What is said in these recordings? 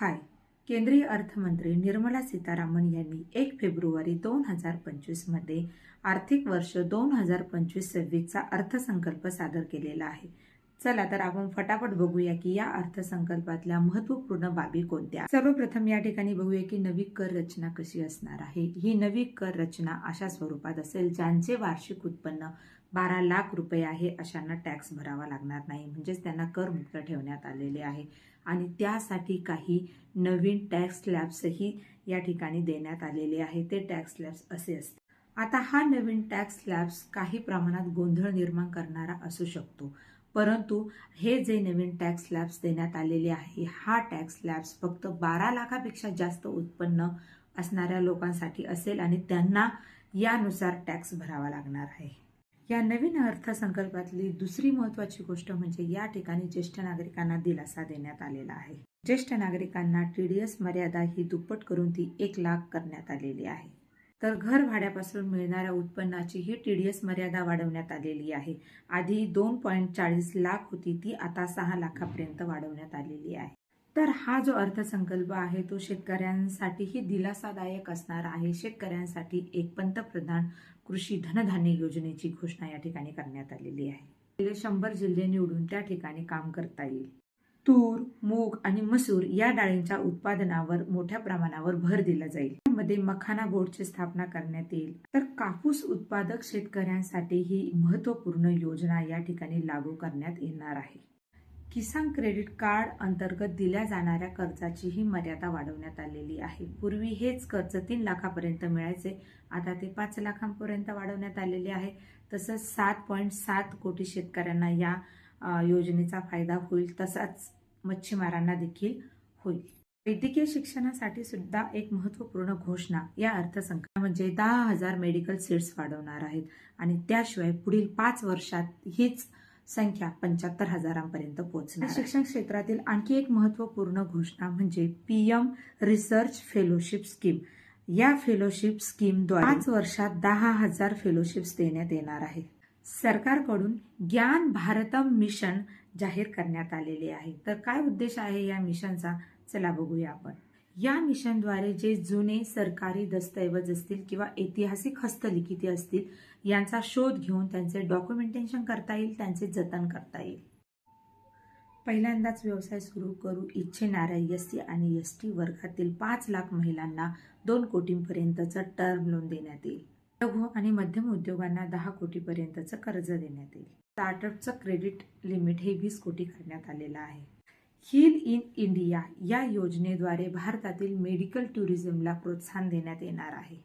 हाय. केंद्रीय अर्थमंत्री निर्मला सीतारामन यांनी एक फेब्रुवारी दोन हजार पंचवीसमध्ये आर्थिक वर्ष दोन हजार पंचवीस सव्वीसचा अर्थसंकल्प सादर केलेला आहे. चला तर आपण फटाफट बघूया की या अर्थसंकल्पातल्या महत्त्वपूर्ण बाबी कोणत्या सर्वप्रथम या ठिकाणी बघूया की नवी कर रचना कशी असणार आहे. ही नवी कर रचना अशा स्वरूपात असेल ज्यांचे वार्षिक उत्पन्न बारा लाख रुपये आहे अशांना टॅक्स भरावा लागणार नाही. म्हणजेच त्यांना करमुक्त ठेवण्यात आलेले आहे. आणि त्यासाठी काही नवीन टॅक्स स्लॅब्सही या ठिकाणी देण्यात आलेले आहे. ते टॅक्स स्लॅब्स असे असते आता हा नवीन टॅक्स स्लॅब्स काही प्रमाणात गोंधळ निर्माण करणारा असू शकतो. परंतु हे जे नवीन टॅक्स स्लॅब्स देण्यात आलेले आहे हा टॅक्स स्लॅब्स फक्त बारा लाखापेक्षा जास्त उत्पन्न असणाऱ्या लोकांसाठी असेल आणि त्यांना यानुसार टॅक्स भरावा लागणार आहे. या नवीन अर्थसंकल्पातली दुसरी महत्वाची गोष्ट म्हणजे या ठिकाणी ज्येष्ठ नागरिकांना दिलासा देण्यात आलेला आहे. ज्येष्ठ नागरिकांना टी डी एस मर्यादा ही दुप्पट करून ती एक लाख करण्यात आलेली आहे. तर घर भाड्यापासून मिळणाऱ्या उत्पन्नाची ही एस मर्यादा वाढवण्यात आलेली आहे. आधी दोन पॉईंट चाळीस लाख होती ती आता सहा लाखापर्यंत वाढवण्यात आलेली आहे. तर हा जो अर्थसंकल्प आहे तो शेतकऱ्यांसाठीही दिलासादायक असणार आहे. शेतकऱ्यांसाठी एक पंतप्रधान कृषी धनधान्य योजनेची घोषणा या ठिकाणी करण्यात आलेली आहे. शंभर जिल्हे निवडून त्या ठिकाणी काम करता येईल. तूर मूग आणि मसूर या डाळींच्या उत्पादनावर मोठ्या प्रमाणावर भर दिला जाईल. मध्ये मखाना बोर्डची स्थापना करण्यात येईल. तर कापूस उत्पादक शेतकऱ्यांसाठी ही महत्त्वपूर्ण योजना या ठिकाणी लागू करण्यात येणार आहे. किसान क्रेडिट कार्ड अंतर्गत दिल्या जाणाऱ्या कर्जाची ही मर्यादा वाढवण्यात आलेली आहे. पूर्वी हेच कर्ज तीन लाखापर्यंत मिळायचे. आता ते पाच लाखांपर्यंत वाढवण्यात आलेले आहे. तसंच सात पॉईंट सात कोटी शेतकऱ्यांना या योजनेचा फायदा होईल तसाच मच्छीमारांना देखील होईल. वैद्यकीय शिक्षणासाठी सुद्धा एक महत्त्वपूर्ण घोषणा या अर्थसंकल्प म्हणजे दहा हजार मेडिकल सीट्स वाढवणार आहेत आणि त्याशिवाय पुढील पाच वर्षात हीच संख्या पंच्याहत्तर हजारांपर्यंत पोहोचणार शिक्षण क्षेत्रातील आणखी एक महत्त्वपूर्ण घोषणा म्हणजे पीएम रिसर्च फेलोशिप स्कीम. या फेलोशिप स्कीमद्वारे पाच वर्षात दहा हजार फेलोशिप्स देण्यात येणार आहे सरकारकडून ज्ञान भारतम मिशन जाहीर करण्यात आलेले आहे. तर काय उद्देश आहे या मिशनचा? चला बघूया आपण. या मिशनद्वारे जे जुने सरकारी दस्तऐवज असतील किंवा ऐतिहासिक हस्तलिखिती असतील यांचा शोध घेऊन त्यांचे डॉक्युमेंटेशन करता येईल त्यांचे जतन करता येईल. पहिल्यांदाच व्यवसाय सुरू करू इच्छिणाऱ्या एस सी आणि एस टी वर्गातील पाच लाख महिलांना दोन कोटींपर्यंतचं टर्म लोन देण्यात येईल. लघु आणि मध्यम उद्योगांना दहा कोटीपर्यंतचं कर्ज देण्यात येईल. स्टार्टअपचं क्रेडिट लिमिट हे वीस कोटी करण्यात आलेलं आहे. हील इन इंडिया या योजनेद्वारे भारतातील मेडिकल टुरिझमला प्रोत्साहन देण्यात येणार आहे.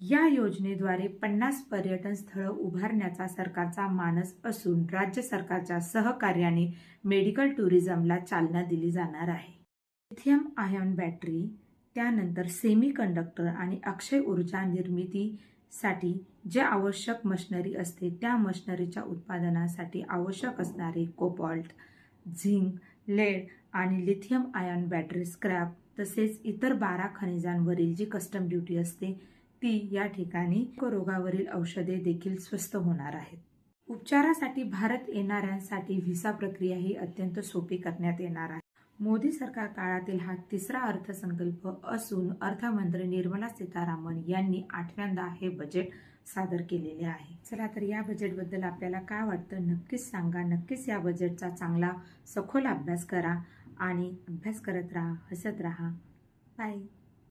या योजनेद्वारे पन्नास पर्यटन स्थळं उभारण्याचा सरकारचा मानस असून राज्य सरकारच्या सहकार्याने मेडिकल टुरिझमला चालना दिली जाणार आहे. लिथियम आयॉन बॅटरी त्यानंतर सेमी कंडक्टर आणि अक्षय ऊर्जा निर्मिती साठी जे आवश्यक मशनरी असते त्या मशनरीच्या उत्पादनासाठी आवश्यक असणारे कोपॉल्ट झिंक लेड आणि लिथियम आयन बॅटरी स्क्रॅप तसेच इतर बारा खनिजांवरील जी कस्टम ड्युटी असते ती या ठिकाणी रोगावरील औषधे देखील स्वस्त होणार आहेत. उपचारासाठी भारत येणाऱ्यांसाठी व्हिसा प्रक्रिया ही अत्यंत सोपी करण्यात येणार आहे. मोदी सरकार काळातील हा तिसरा अर्थसंकल्प असून अर्थमंत्री निर्मला सीतारामन यांनी आठव्यांदा हे बजेट सादर केलेले आहे. चला तर या बजेटबद्दल आपल्याला काय वाटतं नक्कीच सांगा. नक्कीच या बजेटचा चांगला सखोल अभ्यास करा आणि अभ्यास करत राहा हसत राहा. बाय